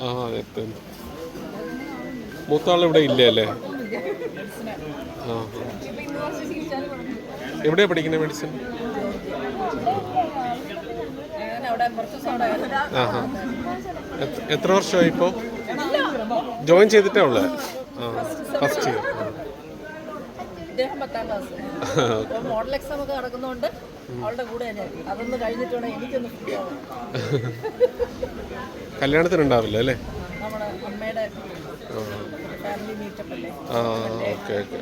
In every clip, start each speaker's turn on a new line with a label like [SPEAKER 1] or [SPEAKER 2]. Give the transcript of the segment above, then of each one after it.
[SPEAKER 1] ആ അതെ മൂത്താൾ ഇവിടെ ഇല്ല അല്ലേ ആ. എവിടെയാ പഠിക്കുന്നത് മെഡിസിൻ? എത്ര- വർഷമായി ഇപ്പോൾ ജോയിൻ ചെയ്തിട്ടേ ഉള്ളത് ഫസ്റ്റ് ഇയർ.
[SPEAKER 2] ഇദ്ദേഹം പത്താം ക്ലാസ്. അപ്പോൾ മോഡൽ എക്സാം ഒക്കെ നടക്കുന്നതുകൊണ്ട് അവളുടെ കൂടെ അതൊന്ന് കഴിഞ്ഞിട്ട് വേണം എനിക്കൊന്ന് ഫ്രീ ഉണ്ടാവില്ല
[SPEAKER 1] കല്യാണത്തിനുണ്ടാവില്ല അല്ലേ? ആ ഓക്കെ ഓക്കെ.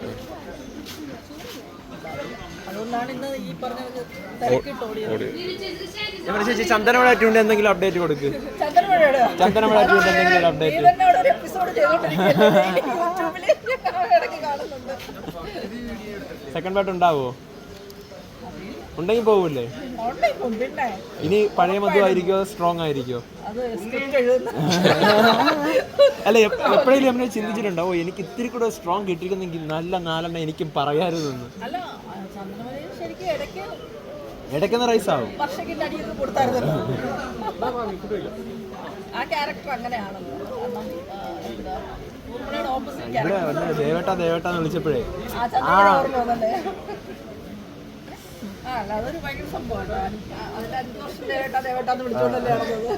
[SPEAKER 3] ചേച്ചി ചന്ദനമഴ എന്തെങ്കിലും അപ്ഡേറ്റ് കൊടുക്ക്? ചന്ദനമഴ എന്തെങ്കിലും അപ്ഡേറ്റ് സെക്കൻഡ് പാർട്ട് ഉണ്ടാവോ? ഉണ്ടെങ്കിൽ
[SPEAKER 2] പോവില്ലേ
[SPEAKER 3] ഇനി പഴയ മധു ആയിരിക്കോ സ്ട്രോങ് ആയിരിക്കോ അല്ല എപ്പ- എപ്പോഴെങ്കിലും നമ്മൾ ചിന്തിച്ചിട്ടുണ്ടോ? ഓ എനിക്ക് ഇത്തിരി കൂടെ സ്ട്രോങ് കിട്ടിയിരുന്നെങ്കിൽ നല്ല നാലെണ്ണം എനിക്കും പറയാറുതെന്ന് ഇടയ്ക്കുന്ന റൈസ് ആവും.
[SPEAKER 2] ആ ക്യാരക്ടർ അങ്ങനെയാണല്ലോ.
[SPEAKER 3] ദേവേട്ട എന്ന് വിളിച്ചപ്പോഴേ.
[SPEAKER 2] ആ അതൊരു ഭയങ്കര സംഭവമാണ്. അതിന്റെ അഞ്ചു വർഷത്തെ ദേവേട്ട ദേവേട്ടാന്ന് വിളിച്ചോണ്ടല്ലേ നടന്നത്.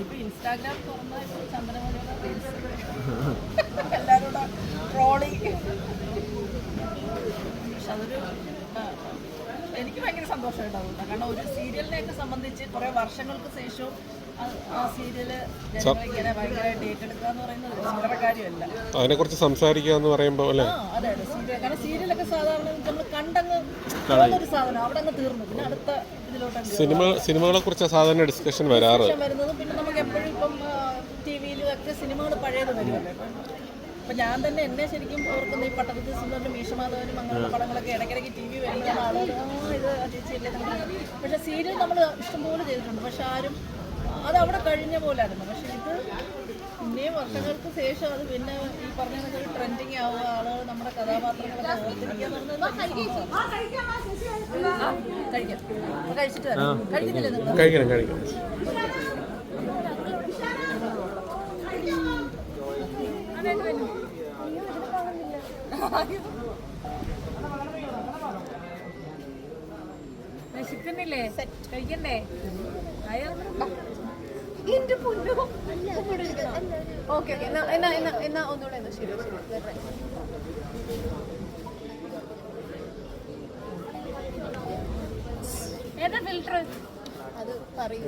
[SPEAKER 2] ഇപ്പൊ ഇൻസ്റ്റാഗ്രാം ഇപ്പൊ റീൽസ് പക്ഷെ അതൊരു എനിക്ക് ഭയങ്കര കാരണം ഒരു സീരിയലിനെയൊക്കെ സംബന്ധിച്ച് കുറെ വർഷങ്ങൾക്ക് ശേഷവും കാര്യമല്ല.
[SPEAKER 1] അതിനെക്കുറിച്ച് സംസാരിക്കുക എന്ന് പറയുമ്പോൾ അല്ലേ? സിനിമ സിനിമകളെ കുറിച്ച് സാധാരണ ഡിസ്കഷൻ വരാറ്.
[SPEAKER 2] ഇപ്പം ഞാൻ തന്നെ എന്നെ ശരിക്കും ഓർക്കുന്ന ഈ പട്ടണത്തിൽ സുന്ദരനും മീശമാധവനും അങ്ങനെയുള്ള പടങ്ങളൊക്കെ ഇടയ്ക്കിടയ്ക്ക് ടി വി വരുന്ന ആളുകൾ എന്നൊക്കെ പറയുന്നത്. പക്ഷേ സീരിയൽ നമ്മൾ ഇഷ്ടംപോലെ ചെയ്തിട്ടുണ്ട്. പക്ഷെ ആരും അത് അവിടെ കഴിഞ്ഞ പോലായിരുന്നു പക്ഷെ ഇത് പിന്നെയും വർഷങ്ങൾക്ക് ശേഷം അത് പിന്നെ ഈ പറഞ്ഞ കണക്ക് ഒരു ട്രെൻഡിങ് ആവുക ആളുകൾ നമ്മുടെ കഥാപാത്രങ്ങളൊക്കെ ഓർത്തിരിക്കുക കഴിച്ചിട്ട് കഴിക്കുന്നില്ലേ
[SPEAKER 1] കഴിക്കണം
[SPEAKER 4] വിശക്കുന്നില്ലേ? കഴിക്കണ്ടേ? അയ്യോ
[SPEAKER 5] എന്റെ പൊന്നോ. Okay okay. എന്നാ എന്നാ എന്നാ എന്നാ ഒന്നുകൂടെ എന്നാ ശരി ശരി.
[SPEAKER 4] ഏതാ ഫിൽട്ടർ
[SPEAKER 5] അത് പറയൂ.